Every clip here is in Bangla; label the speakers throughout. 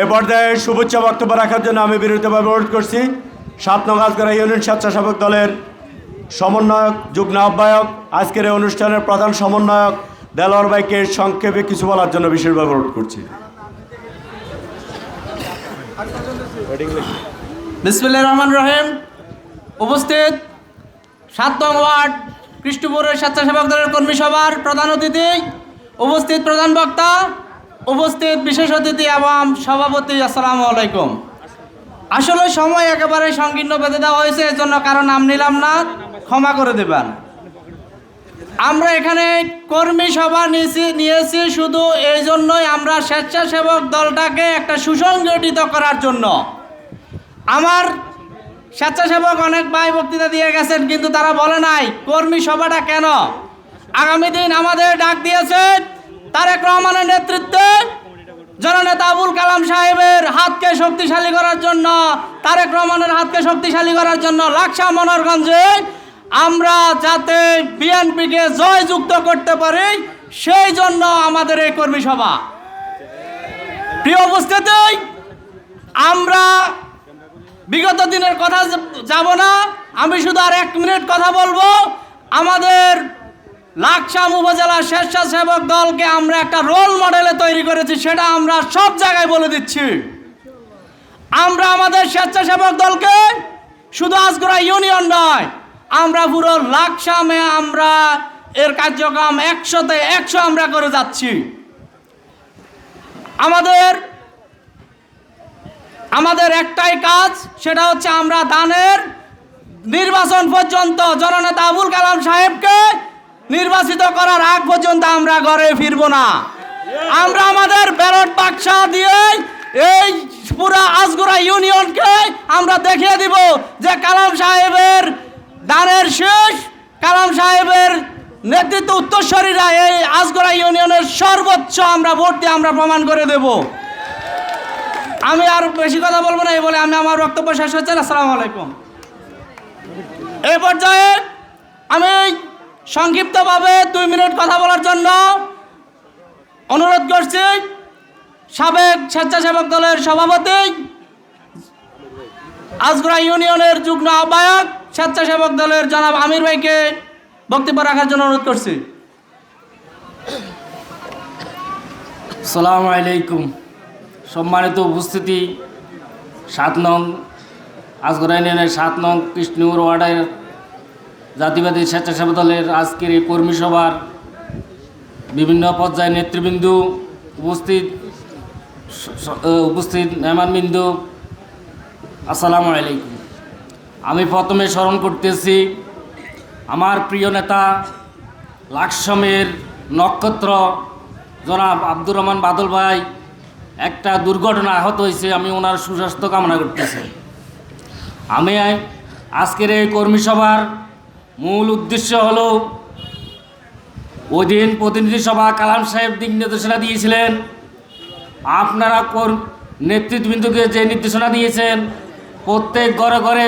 Speaker 1: এই পর্যায়ে শুভেচ্ছা বক্তব্য রাখার জন্য আমি বিরুদ্ধভাবে অনুরোধ করছি। সাত নং আজগরা ইউনিয়ন স্বেচ্ছাসেবক দলের সমন্বয়ক, যুগ্ম আহ্বায়ক, আজকের এই অনুষ্ঠানের প্রধান সমন্বয়ক দেলোয়ার বাইকে সংক্ষেপে কিছু বলার জন্য বিশেষভাবে অনুরোধ করছি।
Speaker 2: বিসমিল্লাহ রহমান রহিম। উপস্থিত সাত নং ওয়ার্ড কৃষ্ণপুরের স্বেচ্ছাসেবক দলের কর্মী সভার প্রধান অতিথি উপস্থিত প্রধান বক্তা, উপস্থিত বিশেষ অতিথি এবং সভাপতি, আসসালামু আলাইকুম। আসলে সময় একেবারে সংকীর্ণ বেঁধে দেওয়া হয়েছে এর জন্য কারও নাম নিলাম না, ক্ষমা করে দেবেন। আমরা এখানে কর্মী সভা নিয়েছি নিয়েছি শুধু এই জন্যই আমরা স্বেচ্ছাসেবক দলটাকে একটা সুসংগঠিত করার জন্য। আমার স্বেচ্ছাসেবক অনেক ভাই বক্তৃতা দিয়ে গেছেন, কিন্তু তারা বলে নাই, কর্মী সভাটা কেন? আগামী দিন আমাদের ডাক দিয়েছে তারেক রহমানের নেতৃত্বে জননেতা আবুল কালাম সাহেবের হাতকে শক্তিশালী করার জন্য, তারেক রহমানের হাতকে শক্তিশালী করার জন্য লাকসা মনোরগঞ্জে আমরা যাতে বিএনপিকে জয়যুক্ত করতে পারি, সেই জন্য আমাদের এই কর্মী সভা। প্রিয় উপস্থিতি, আমরা বিগত দিনের কথা যাব না, আমি শুধু আর এক মিনিট কথা বলব। আমাদের লাকসাম উপজেলা স্বেচ্ছাসেবক দলকে আমরা একটা রোল মডেলে তৈরি করেছি, সেটা আমরা সব জায়গায় বলে দিচ্ছি। আমরা আমাদের স্বেচ্ছাসেবক দলকে শুধু আজগরা ইউনিয়ন নয়, আমরা পুরো লাকসামে আমরা এর কার্যক্রম একশোতে একশো আমরা করে যাচ্ছি। আমাদের আমাদের একটাই কাজ, সেটা হচ্ছে আমরা দানের নির্বাচন পর্যন্ত জননেতা আবুল কালাম সাহেবকে নির্বাচিত করার আগ পর্যন্ত আমরা ঘরে ফিরব না। আমরা আমাদের ব্যালট বাক্সা দিয়ে এই পুরা আজগুড়া ইউনিয়নকে আমরা দেখিয়ে দিব যে কালাম সাহেবের দানের শেষ, কালাম সাহেবের নেতৃত্ব উত্তরস্বরীরা এই আজগড়া ইউনিয়নের সর্বোচ্চ আমরা ভোট দিয়ে আমরা প্রমাণ করে দেবো। আমি আর বেশি কথা বলব না, এই বলে আমি আমার বক্তব্য শেষ হচ্ছে আসসালামু আলাইকুম। এই পর্যায়ে আমি সংক্ষিপ্তভাবে দুই মিনিট কথা বলার জন্য অনুরোধ করছি সাবেক স্বেচ্ছাসেবক দলের সভাপতি, আজগড়া ইউনিয়নের যুগ্ম আহ্বায়ক, স্বেচ্ছাসেবক দলের জনাব আমির ভাইকে বক্তব্য রাখার জন্য অনুরোধ করছি।
Speaker 3: সালাম আলাইকুম। সম্মানিত উপস্থিতি, সাত নং আজগরা ইউনিয়নের সাত নং কৃষ্ণপুর ওয়ার্ডের জাতিবাদী স্বেচ্ছাসেবক দলের আজকের এই কর্মী সভার বিভিন্ন পর্যায়ে নেতৃবৃন্দ, উপস্থিত উপস্থিত মেহমানবিন্দু, আসসালামু আলাইকুম। আমি প্রথমে স্মরণ করতেছি, আমার প্রিয় নেতা লাকসমের নক্ষত্র, জনাব আব্দুর রহমান বাদল ভাই, একটা দুর্ঘটনা আহত হয়েছে, আমি ওনার সুস্বাস্থ্য কামনা করতেছি। আমি আজকের এই কর্মী সভার মূল উদ্দেশ্য হল ওই দিন প্রতিনিধি সভা কালাম সাহেব দিক নির্দেশনা দিয়েছিলেন। আপনারা কর নেতৃত্ববৃন্দকে যে নির্দেশনা দিয়েছেন, প্রত্যেক ঘরে ঘরে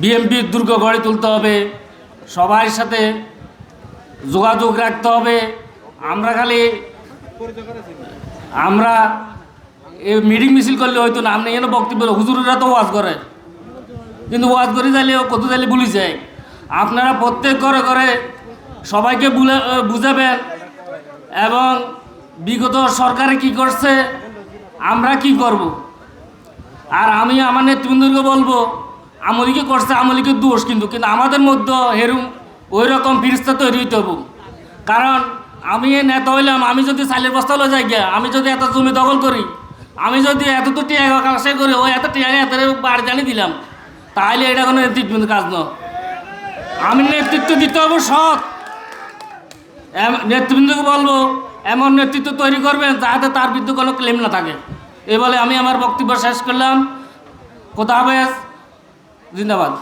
Speaker 3: বিএমপির দুর্গ গড়ে তুলতে হবে, সবার সাথে যোগাযোগ রাখতে হবে। আমরা খালি, আমরা এই মিটিং মিছিল করলে হয়তো না আপনি এনে বক্তব্য হুজুরেরা তো ওয়াজ করে। কিন্তু ওয়াজ করে যাইলে ও কত যাইলে ভুলি যায়। আপনারা প্রত্যেক ঘরে ঘরে সবাইকে বুঝাবেন এবং বিগত সরকারে কি করছে, আমরা কি করব? আর আমি আমার নেতৃবৃন্দকে বলব, আমলিকে করছে, আমলিকে দোষ কিন্তু কিন্তু আমাদের মধ্যে হেরুম ওই রকম ফিরিস্তা তৈরি হইতে হব কারণ আমি নেতা হইলাম, আমি যদি চালের বস্তা হলে যাই গিয়া, আমি যদি এত জমি দখল করি, আমি যদি এত তো টিয়া কাছে করি ওই এত টিয়া এত বাড়ি জানি দিলাম তাহলে এটা কোনো নেতৃত্ব কাজ নয়। আমি নেতৃত্ব দিতে হব সৎ। নেতৃবৃন্দকে বলব, এমন নেতৃত্ব তৈরি করবেন যাতে তার বিরুদ্ধে কোনো ক্লেম না থাকে। এ বলে আমি আমার বক্তব্য শেষ করলাম। কোথা হবে জিন্দাবাদ।